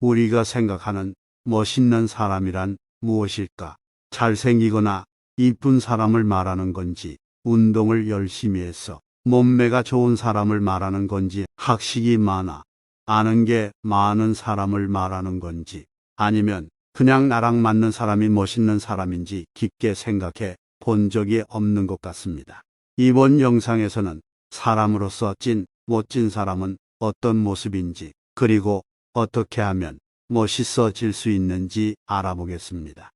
우리가 생각하는 멋있는 사람이란 무엇일까? 잘생기거나 이쁜 사람을 말하는 건지, 운동을 열심히 해서 몸매가 좋은 사람을 말하는 건지, 학식이 많아, 아는 게 많은 사람을 말하는 건지, 아니면 그냥 나랑 맞는 사람이 멋있는 사람인지 깊게 생각해 본 적이 없는 것 같습니다. 이번 영상에서는 사람으로서 찐, 멋진 사람은 어떤 모습인지, 그리고 어떻게 하면 멋있어질 수 있는지 알아보겠습니다.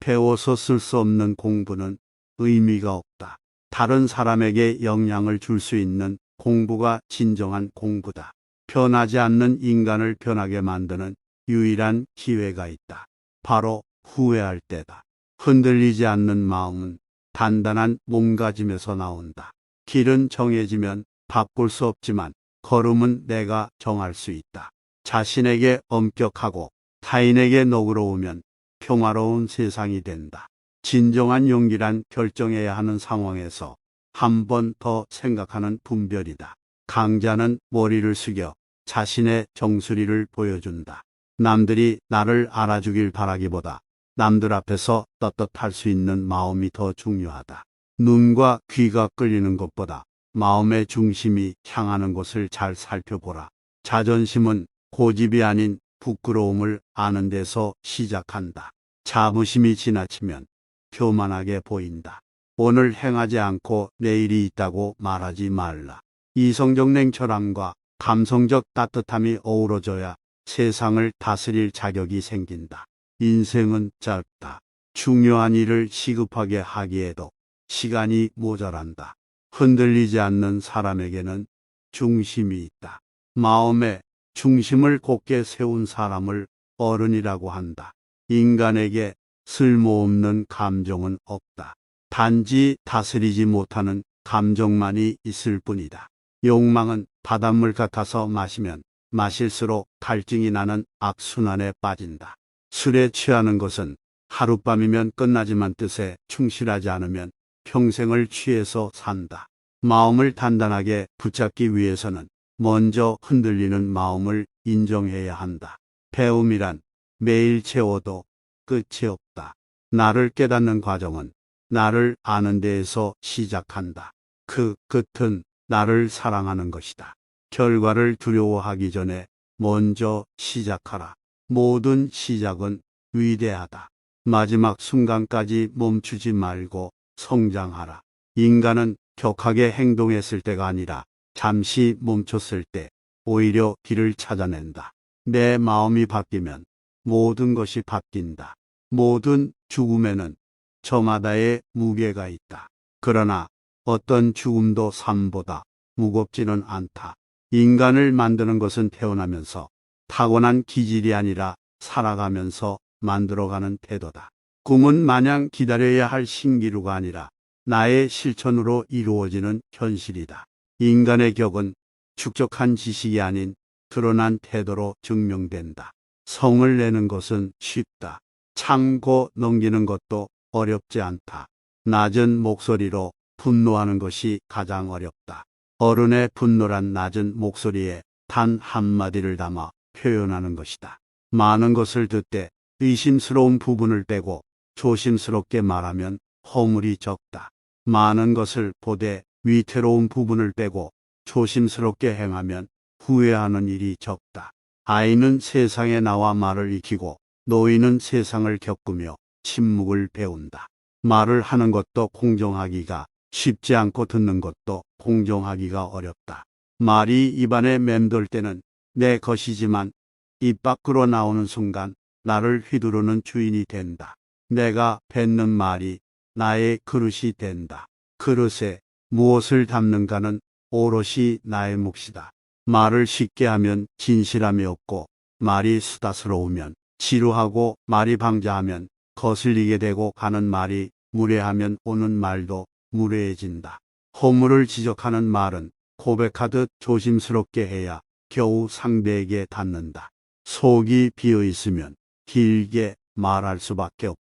배워서 쓸 수 없는 공부는 의미가 없다. 다른 사람에게 영향을 줄 수 있는 공부가 진정한 공부다. 변하지 않는 인간을 변하게 만드는 유일한 기회가 있다. 바로 후회할 때다. 흔들리지 않는 마음은 단단한 몸가짐에서 나온다. 길은 정해지면 바꿀 수 없지만 걸음은 내가 정할 수 있다. 자신에게 엄격하고 타인에게 너그러우면 평화로운 세상이 된다. 진정한 용기란 결정해야 하는 상황에서 한 번 더 생각하는 분별이다. 강자는 머리를 숙여 자신의 정수리를 보여준다. 남들이 나를 알아주길 바라기보다 남들 앞에서 떳떳할 수 있는 마음이 더 중요하다. 눈과 귀가 끌리는 것보다 마음의 중심이 향하는 곳을 잘 살펴보라. 자존심은 고집이 아닌 부끄러움을 아는 데서 시작한다. 자부심이 지나치면 교만하게 보인다. 오늘 행하지 않고 내일이 있다고 말하지 말라. 이성적 냉철함과 감성적 따뜻함이 어우러져야 세상을 다스릴 자격이 생긴다. 인생은 짧다. 중요한 일을 시급하게 하기에도 시간이 모자란다. 흔들리지 않는 사람에게는 중심이 있다. 마음에 중심을 곧게 세운 사람을 어른이라고 한다. 인간에게 쓸모없는 감정은 없다. 단지 다스리지 못하는 감정만이 있을 뿐이다. 욕망은 바닷물 같아서 마시면 마실수록 갈증이 나는 악순환에 빠진다. 술에 취하는 것은 하룻밤이면 끝나지만 뜻에 충실하지 않으면 평생을 취해서 산다. 마음을 단단하게 붙잡기 위해서는 먼저 흔들리는 마음을 인정해야 한다. 배움이란 매일 채워도 끝이 없다. 나를 깨닫는 과정은 나를 아는 데에서 시작한다. 그 끝은 나를 사랑하는 것이다. 결과를 두려워하기 전에 먼저 시작하라. 모든 시작은 위대하다. 마지막 순간까지 멈추지 말고 성장하라. 인간은 격하게 행동했을 때가 아니라 잠시 멈췄을 때 오히려 길을 찾아낸다. 내 마음이 바뀌면 모든 것이 바뀐다. 모든 죽음에는 저마다의 무게가 있다. 그러나 어떤 죽음도 삶보다 무겁지는 않다. 인간을 만드는 것은 태어나면서 타고난 기질이 아니라 살아가면서 만들어가는 태도다. 꿈은 마냥 기다려야 할 신기루가 아니라 나의 실천으로 이루어지는 현실이다. 인간의 격은 축적한 지식이 아닌 드러난 태도로 증명된다. 성을 내는 것은 쉽다. 참고 넘기는 것도 어렵지 않다. 낮은 목소리로 분노하는 것이 가장 어렵다. 어른의 분노란 낮은 목소리에 단 한마디를 담아 표현하는 것이다. 많은 것을 듣되 의심스러운 부분을 빼고 조심스럽게 말하면 허물이 적다. 많은 것을 보되 위태로운 부분을 빼고 조심스럽게 행하면 후회하는 일이 적다. 아이는 세상에 나와 말을 익히고 노인은 세상을 겪으며 침묵을 배운다. 말을 하는 것도 공정하기가 쉽지 않고 듣는 것도 공정하기가 어렵다. 말이 입안에 맴돌 때는 내 것이지만 입 밖으로 나오는 순간 나를 휘두르는 주인이 된다. 내가 뱉는 말이 나의 그릇이 된다. 그릇에 무엇을 담는가는 오롯이 나의 몫이다. 말을 쉽게 하면 진실함이 없고 말이 수다스러우면 지루하고 말이 방자하면 거슬리게 되고 가는 말이 무례하면 오는 말도 무례해진다. 허물을 지적하는 말은 고백하듯 조심스럽게 해야 겨우 상대에게 닿는다. 속이 비어 있으면 길게 말할 수밖에 없다.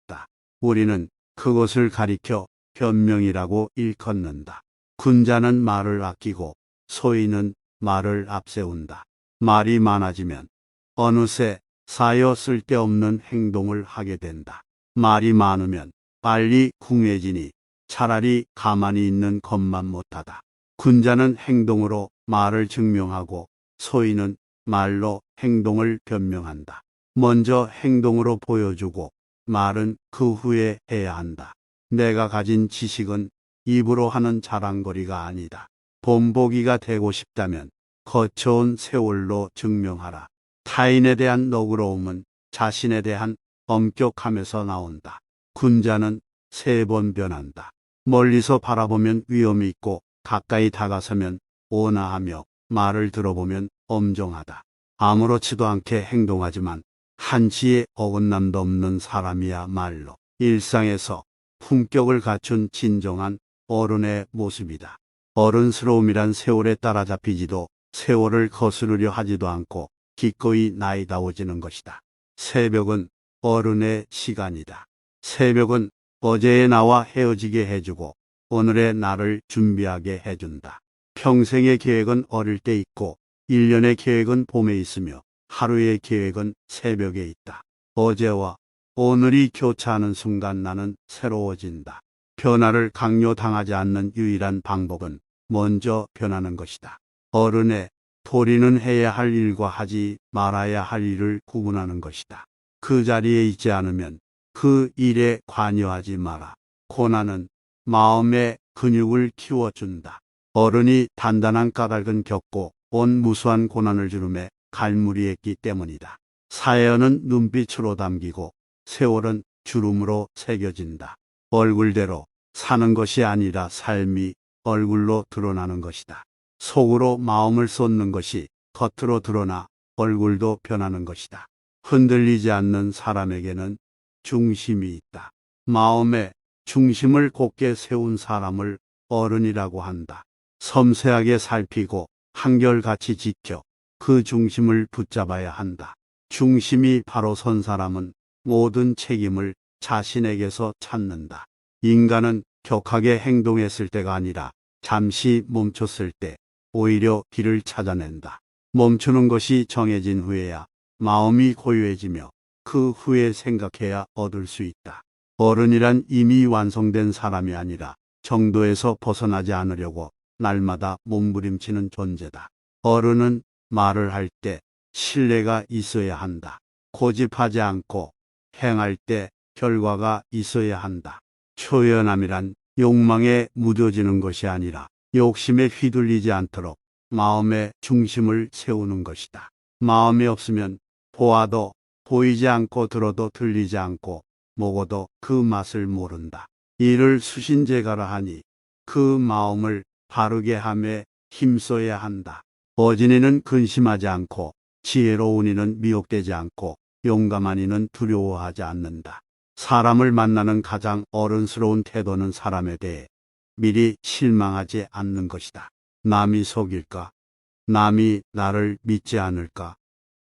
우리는 그것을 가리켜 변명이라고 일컫는다. 군자는 말을 아끼고 소인은 말을 앞세운다. 말이 많아지면 어느새 쌓여 쓸데없는 행동을 하게 된다. 말이 많으면 빨리 궁해지니 차라리 가만히 있는 것만 못하다. 군자는 행동으로 말을 증명하고 소인은 말로 행동을 변명한다. 먼저 행동으로 보여주고 말은 그 후에 해야 한다. 내가 가진 지식은 입으로 하는 자랑거리가 아니다. 본보기가 되고 싶다면 거쳐온 세월로 증명하라. 타인에 대한 너그러움은 자신에 대한 엄격함에서 나온다. 군자는 세 번 변한다. 멀리서 바라보면 위험이 있고 가까이 다가서면 온화하며 말을 들어보면 엄정하다. 아무렇지도 않게 행동하지만 한치의 어긋남도 없는 사람이야말로 일상에서 품격을 갖춘 진정한 어른의 모습이다. 어른스러움이란 세월에 따라잡히지도 세월을 거스르려 하지도 않고 기꺼이 나이다워지는 것이다. 새벽은 어른의 시간이다. 새벽은 어제의 나와 헤어지게 해주고 오늘의 나를 준비하게 해준다. 평생의 계획은 어릴 때 있고 1년의 계획은 봄에 있으며 하루의 계획은 새벽에 있다. 어제와 오늘이 교차하는 순간 나는 새로워진다. 변화를 강요당하지 않는 유일한 방법은 먼저 변하는 것이다. 어른의 도리는 해야 할 일과 하지 말아야 할 일을 구분하는 것이다. 그 자리에 있지 않으면 그 일에 관여하지 마라. 고난은 마음의 근육을 키워준다. 어른이 단단한 까닭은 겪고 온 무수한 고난을 주름에 갈무리했기 때문이다. 사연은 눈빛으로 담기고 세월은 주름으로 새겨진다. 얼굴대로 사는 것이 아니라 삶이 얼굴로 드러나는 것이다. 속으로 마음을 쏟는 것이 겉으로 드러나 얼굴도 변하는 것이다. 흔들리지 않는 사람에게는 중심이 있다. 마음의 중심을 곧게 세운 사람을 어른이라고 한다. 섬세하게 살피고 한결같이 지켜 그 중심을 붙잡아야 한다. 중심이 바로 선 사람은 모든 책임을 자신에게서 찾는다. 인간은 격하게 행동했을 때가 아니라 잠시 멈췄을 때 오히려 길을 찾아낸다. 멈추는 것이 정해진 후에야 마음이 고요해지며 그 후에 생각해야 얻을 수 있다. 어른이란 이미 완성된 사람이 아니라 정도에서 벗어나지 않으려고 날마다 몸부림치는 존재다. 어른은 말을 할 때 신뢰가 있어야 한다. 고집하지 않고 행할 때 결과가 있어야 한다. 초연함이란 욕망에 무뎌지는 것이 아니라 욕심에 휘둘리지 않도록 마음의 중심을 세우는 것이다. 마음이 없으면 보아도 보이지 않고 들어도 들리지 않고 먹어도 그 맛을 모른다. 이를 수신제가라 하니 그 마음을 바르게 함에 힘써야 한다. 어진이는 근심하지 않고 지혜로운 이는 미혹되지 않고 용감한 이는 두려워하지 않는다. 사람을 만나는 가장 어른스러운 태도는 사람에 대해 미리 실망하지 않는 것이다. 남이 속일까? 남이 나를 믿지 않을까?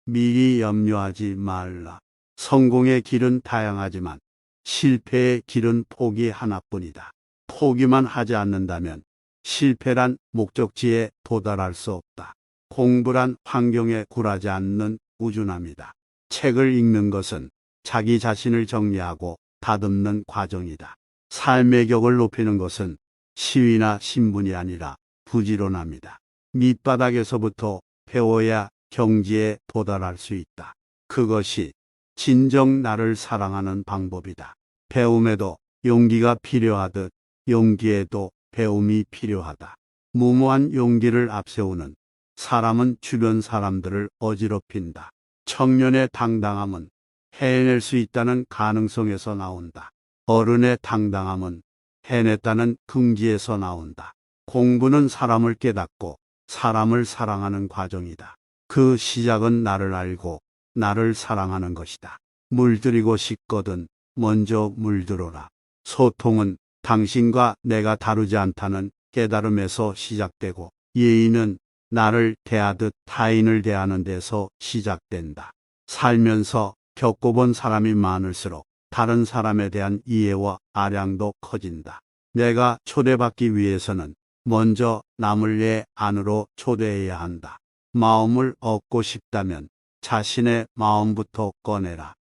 미리 염려하지 말라. 성공의 길은 다양하지만 실패의 길은 포기 하나뿐이다. 포기만 하지 않는다면 실패란 목적지에 도달할 수 없다. 공부란 환경에 굴하지 않는 꾸준함이다. 책을 읽는 것은 자기 자신을 정리하고 다듬는 과정이다. 삶의 격을 높이는 것은 시위나 신분이 아니라 부지런함이다. 밑바닥에서부터 배워야 경지에 도달할 수 있다. 그것이 진정 나를 사랑하는 방법이다. 배움에도 용기가 필요하듯 용기에도 배움이 필요하다. 무모한 용기를 앞세우는 사람은 주변 사람들을 어지럽힌다. 청년의 당당함은 해낼 수 있다는 가능성에서 나온다. 어른의 당당함은 해냈다는 긍지에서 나온다. 공부는 사람을 깨닫고 사람을 사랑하는 과정이다. 그 시작은 나를 알고 나를 사랑하는 것이다. 물들이고 싶거든 먼저 물들어라. 소통은 당신과 내가 다르지 않다는 깨달음에서 시작되고 예의는 나를 대하듯 타인을 대하는 데서 시작된다. 살면서 겪어본 사람이 많을수록 다른 사람에 대한 이해와 아량도 커진다. 내가 초대받기 위해서는 먼저 남을 내 안으로 초대해야 한다. 마음을 얻고 싶다면 자신의 마음부터 꺼내라.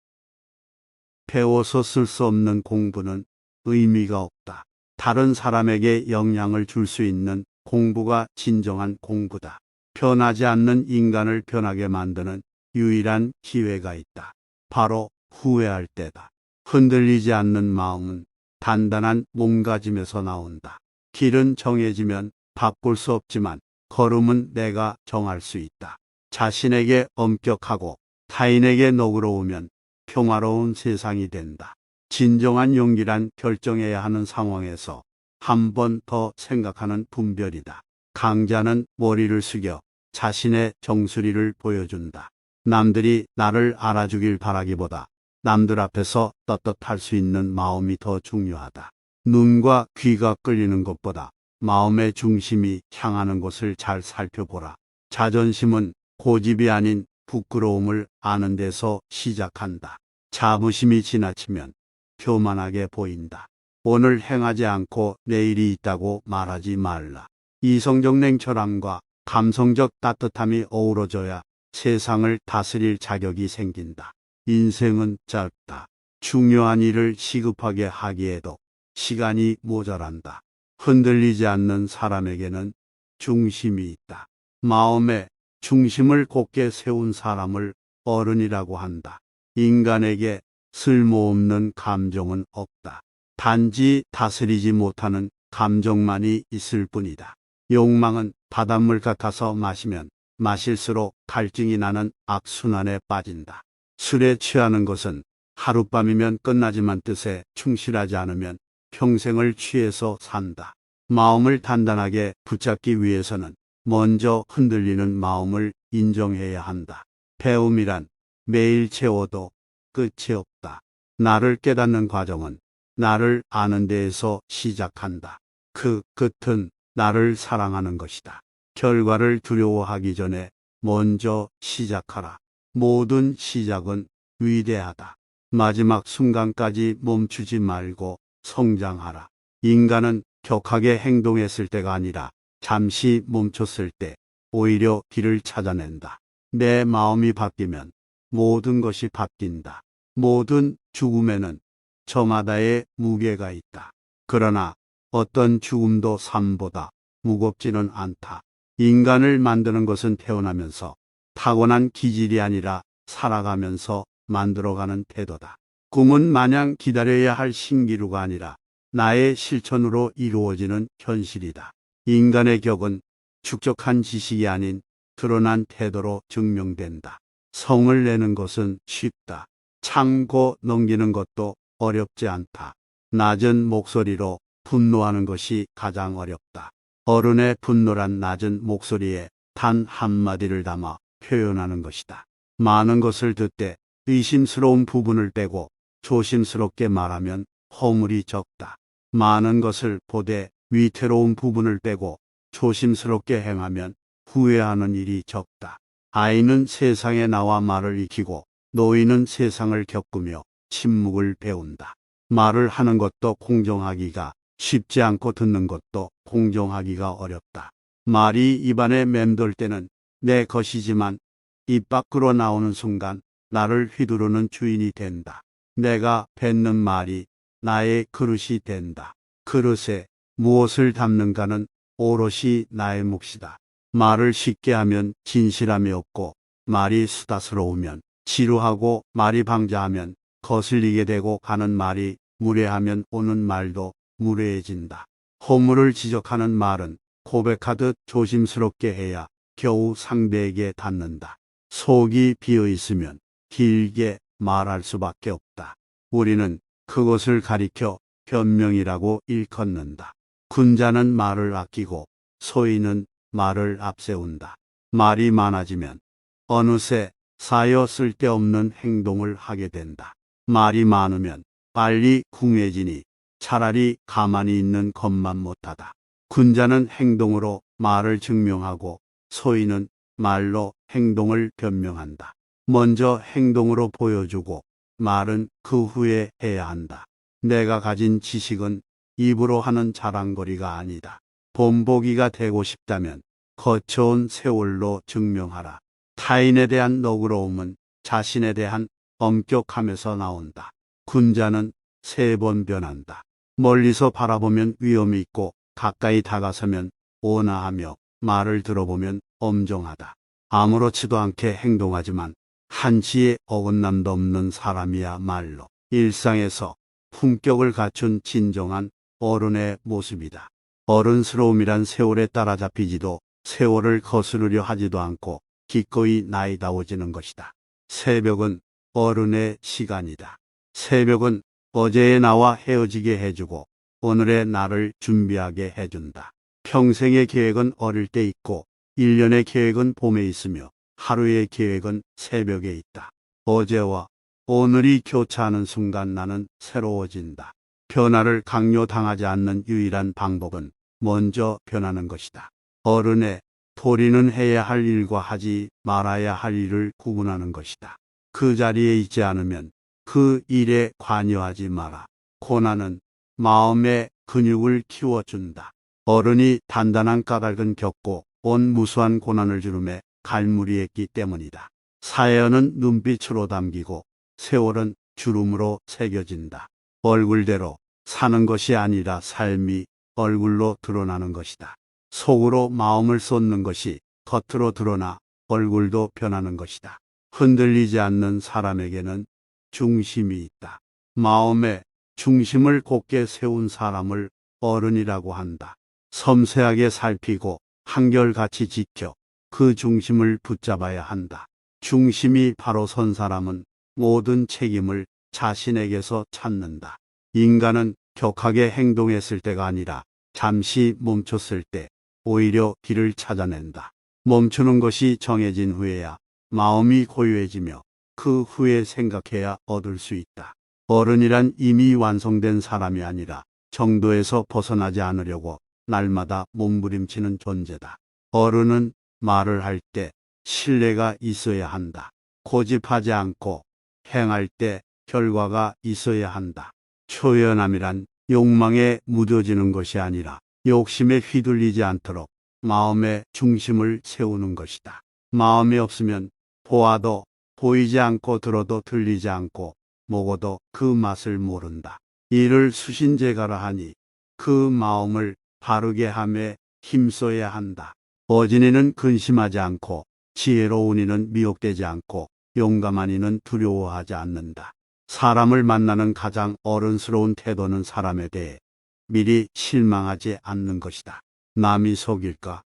배워서 쓸 수 없는 공부는 의미가 없다. 다른 사람에게 영향을 줄 수 있는 공부가 진정한 공부다. 변하지 않는 인간을 변하게 만드는 유일한 기회가 있다. 바로 후회할 때다. 흔들리지 않는 마음은 단단한 몸가짐에서 나온다. 길은 정해지면 바꿀 수 없지만 걸음은 내가 정할 수 있다. 자신에게 엄격하고 타인에게 너그러우면 평화로운 세상이 된다. 진정한 용기란 결정해야 하는 상황에서 한 번 더 생각하는 분별이다. 강자는 머리를 숙여 자신의 정수리를 보여준다. 남들이 나를 알아주길 바라기보다 남들 앞에서 떳떳할 수 있는 마음이 더 중요하다. 눈과 귀가 끌리는 것보다 마음의 중심이 향하는 곳을 잘 살펴보라. 자존심은 고집이 아닌 부끄러움을 아는 데서 시작한다. 자부심이 지나치면 교만하게 보인다. 오늘 행하지 않고 내일이 있다고 말하지 말라. 이성적 냉철함과 감성적 따뜻함이 어우러져야 세상을 다스릴 자격이 생긴다. 인생은 짧다. 중요한 일을 시급하게 하기에도 시간이 모자란다. 흔들리지 않는 사람에게는 중심이 있다. 마음에 중심을 곧게 세운 사람을 어른이라고 한다. 인간에게 쓸모없는 감정은 없다. 단지 다스리지 못하는 감정만이 있을 뿐이다. 욕망은 바닷물 같아서 마시면 마실수록 갈증이 나는 악순환에 빠진다. 술에 취하는 것은 하룻밤이면 끝나지만 뜻에 충실하지 않으면 평생을 취해서 산다. 마음을 단단하게 붙잡기 위해서는 먼저 흔들리는 마음을 인정해야 한다. 배움이란 매일 채워도 끝이 없다. 나를 깨닫는 과정은 나를 아는 데에서 시작한다. 그 끝은 나를 사랑하는 것이다. 결과를 두려워하기 전에 먼저 시작하라. 모든 시작은 위대하다. 마지막 순간까지 멈추지 말고 성장하라. 인간은 격하게 행동했을 때가 아니라 잠시 멈췄을 때 오히려 길을 찾아낸다. 내 마음이 바뀌면 모든 것이 바뀐다. 모든 죽음에는 저마다의 무게가 있다. 그러나 어떤 죽음도 삶보다 무겁지는 않다. 인간을 만드는 것은 태어나면서 타고난 기질이 아니라 살아가면서 만들어가는 태도다. 꿈은 마냥 기다려야 할 신기루가 아니라 나의 실천으로 이루어지는 현실이다. 인간의 격은 축적한 지식이 아닌 드러난 태도로 증명된다. 성을 내는 것은 쉽다. 참고 넘기는 것도 어렵지 않다. 낮은 목소리로 분노하는 것이 가장 어렵다. 어른의 분노란 낮은 목소리에 단 한마디를 담아 표현하는 것이다. 많은 것을 듣되 의심스러운 부분을 빼고 조심스럽게 말하면 허물이 적다. 많은 것을 보되 위태로운 부분을 빼고 조심스럽게 행하면 후회하는 일이 적다. 아이는 세상에 나와 말을 익히고 노인은 세상을 겪으며 침묵을 배운다. 말을 하는 것도 공정하기가 쉽지 않고 듣는 것도 공정하기가 어렵다. 말이 입안에 맴돌 때는 내 것이지만 입 밖으로 나오는 순간 나를 휘두르는 주인이 된다. 내가 뱉는 말이 나의 그릇이 된다. 그릇에 무엇을 담는가는 오롯이 나의 몫이다. 말을 쉽게 하면 진실함이 없고 말이 수다스러우면 지루하고 말이 방자하면 거슬리게 되고 가는 말이 무례하면 오는 말도 무례해진다. 허물을 지적하는 말은 고백하듯 조심스럽게 해야 겨우 상대에게 닿는다. 속이 비어 있으면 길게 말할 수밖에 없다. 우리는 그것을 가리켜 변명이라고 일컫는다. 군자는 말을 아끼고 소인은 말을 앞세운다. 말이 많아지면 어느새 사여 쓸데없는 행동을 하게 된다. 말이 많으면 빨리 궁해지니 차라리 가만히 있는 것만 못하다. 군자는 행동으로 말을 증명하고 소인은 말로 행동을 변명한다. 먼저 행동으로 보여주고 말은 그 후에 해야 한다. 내가 가진 지식은 입으로 하는 자랑거리가 아니다. 본보기가 되고 싶다면 거쳐온 세월로 증명하라. 타인에 대한 너그러움은 자신에 대한 엄격함에서 나온다. 군자는 세 번 변한다. 멀리서 바라보면 위험이 있고 가까이 다가서면 온화하며 말을 들어보면 엄정하다. 아무렇지도 않게 행동하지만 한치의 어긋남도 없는 사람이야말로 일상에서 품격을 갖춘 진정한 어른의 모습이다. 어른스러움이란 세월에 따라잡히지도 세월을 거스르려 하지도 않고 기꺼이 나이다워지는 것이다. 새벽은 어른의 시간이다. 새벽은 어제의 나와 헤어지게 해주고 오늘의 나를 준비하게 해준다. 평생의 계획은 어릴 때 있고 1년의 계획은 봄에 있으며 하루의 계획은 새벽에 있다. 어제와 오늘이 교차하는 순간 나는 새로워진다. 변화를 강요당하지 않는 유일한 방법은 먼저 변하는 것이다. 어른의 도리는 해야 할 일과 하지 말아야 할 일을 구분하는 것이다. 그 자리에 있지 않으면 그 일에 관여하지 마라. 고난은 마음의 근육을 키워준다. 어른이 단단한 까닭은 겪고 온 무수한 고난을 주름에 갈무리했기 때문이다. 사연은 눈빛으로 담기고 세월은 주름으로 새겨진다. 얼굴대로 사는 것이 아니라 삶이 얼굴로 드러나는 것이다. 속으로 마음을 쏟는 것이 겉으로 드러나 얼굴도 변하는 것이다. 흔들리지 않는 사람에게는 중심이 있다. 마음의 중심을 곧게 세운 사람을 어른이라고 한다. 섬세하게 살피고 한결같이 지켜 그 중심을 붙잡아야 한다. 중심이 바로 선 사람은 모든 책임을 자신에게서 찾는다. 인간은 격하게 행동했을 때가 아니라 잠시 멈췄을 때 오히려 길을 찾아낸다. 멈추는 것이 정해진 후에야 마음이 고요해지며 그 후에 생각해야 얻을 수 있다. 어른이란 이미 완성된 사람이 아니라 정도에서 벗어나지 않으려고 날마다 몸부림치는 존재다. 어른은 말을 할 때 신뢰가 있어야 한다. 고집하지 않고 행할 때 결과가 있어야 한다. 초연함이란 욕망에 무뎌지는 것이 아니라 욕심에 휘둘리지 않도록 마음의 중심을 세우는 것이다. 마음이 없으면 보아도 보이지 않고 들어도 들리지 않고 먹어도 그 맛을 모른다. 이를 수신제가라 하니 그 마음을 바르게 함에 힘써야 한다. 어진이는 근심하지 않고 지혜로운 이는 미혹되지 않고 용감한 이는 두려워하지 않는다. 사람을 만나는 가장 어른스러운 태도는 사람에 대해 미리 실망하지 않는 것이다. 남이 속일까?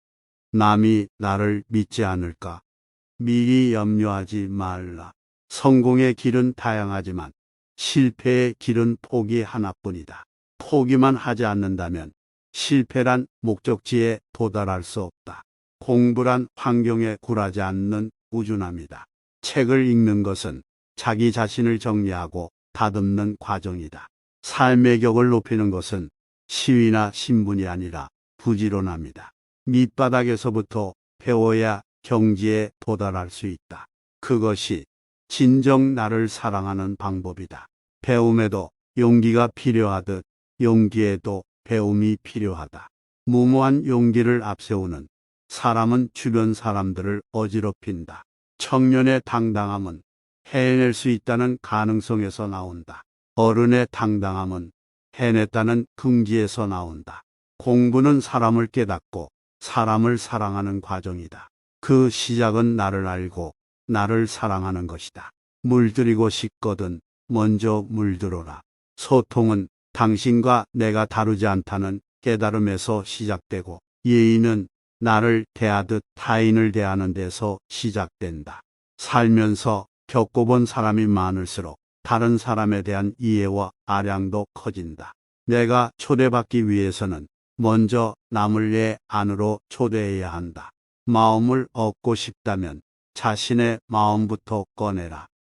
남이 나를 믿지 않을까? 미리 염려하지 말라. 성공의 길은 다양하지만 실패의 길은 포기 하나뿐이다. 포기만 하지 않는다면 실패란 목적지에 도달할 수 없다. 공부란 환경에 굴하지 않는 꾸준함이다. 책을 읽는 것은 자기 자신을 정리하고 다듬는 과정이다. 삶의 격을 높이는 것은 시위나 신분이 아니라 부지런함이다. 밑바닥에서부터 배워야 경지에 도달할 수 있다. 그것이 진정 나를 사랑하는 방법이다. 배움에도 용기가 필요하듯 용기에도 배움이 필요하다. 무모한 용기를 앞세우는 사람은 주변 사람들을 어지럽힌다. 청년의 당당함은 해낼 수 있다는 가능성에서 나온다. 어른의 당당함은 해냈다는 긍지에서 나온다. 공부는 사람을 깨닫고 사람을 사랑하는 과정이다. 그 시작은 나를 알고 나를 사랑하는 것이다. 물들이고 싶거든 먼저 물들어라. 소통은 당신과 내가 다르지 않다는 깨달음에서 시작되고 예의는 나를 대하듯 타인을 대하는 데서 시작된다. 살면서 겪어본 사람이 많을수록 다른 사람에 대한 이해와 아량도 커진다. 내가 초대받기 위해서는 먼저 남을 내 안으로 초대해야 한다. 마음을 얻고 싶다면 자신의 마음부터 꺼내라.